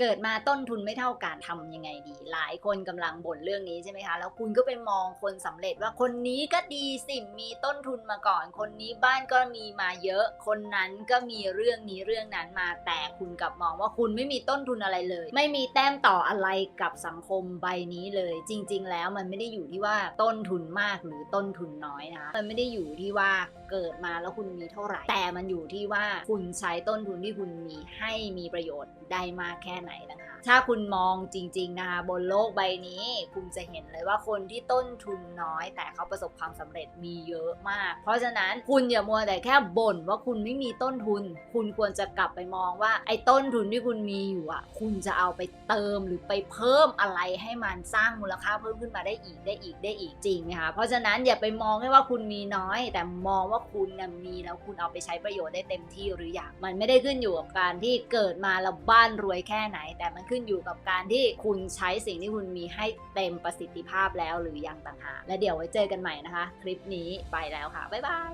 เกิดมาต้นทุนไม่เท่ากันทำยังไงดี หลายคนกำลังบ่นเรื่องนี้ใช่ไหมคะ แล้วคุณก็ไปมองคนสำเร็จว่าคนนี้ก็ดีสิมีต้นทุนมาก่อน คนนี้บ้านก็มีมาเยอะ คนนั้นก็มีเรื่องนี้เรื่องนั้นมาแต่คุณกลับมองว่าคุณไม่มีต้นทุนอะไรเลย ไม่มีแต้มต่ออะไรกับสังคมใบนี้เลย จริง ๆ แล้วมันไม่ได้อยู่ที่ว่าต้นทุนมากหรือต้นทุนน้อยนะคะมันไม่ได้อยู่ที่ว่าเกิดมาแล้วคุณมีเท่าไหร่ แต่มันอยู่ที่ว่าคุณใช้ต้นทุนที่คุณมีให้มีประโยชน์ได้มากแค่ไหนนะคะ ถ้าคุณมองจริงๆนะคะบนโลกใบนี้ คุณจะเห็นเลยว่าคนที่ต้นทุนน้อย แต่เขาประสบความสำเร็จมีเยอะมาก เพราะฉะนั้นคุณอย่ามัวแต่แค่บ่นว่าคุณไม่มีต้นทุน คุณควรจะกลับไปมองว่าไอ้ต้นทุนที่คุณมีอยู่อะ คุณจะเอาไปเติมหรือไปเพิ่มอะไรให้มันสร้างมูลค่าเพิ่มขึ้นมาได้อีกได้อีกได้อีกจริงไหมคะเพราะฉะนั้นอย่าไปมองแค่ว่าคุณมีน้อย แต่มองว่าคุณมีแล้วคุณเอาไปใช้ประโยชน์ได้เต็มที่หรืออยังมันไม่ได้ขึ้นอยู่กับการที่เกิดมาแล้วบ้านรวยแค่ไหน แต่มันขึ้นอยู่กับการที่คุณใช้สิ่งที่คุณมีให้เต็มประสิทธิภาพแล้วหรือยังต่างหากและเดี๋ยวไว้เจอกันใหม่นะคะ คลิปนี้ไปแล้วค่ะ บ๊ายบาย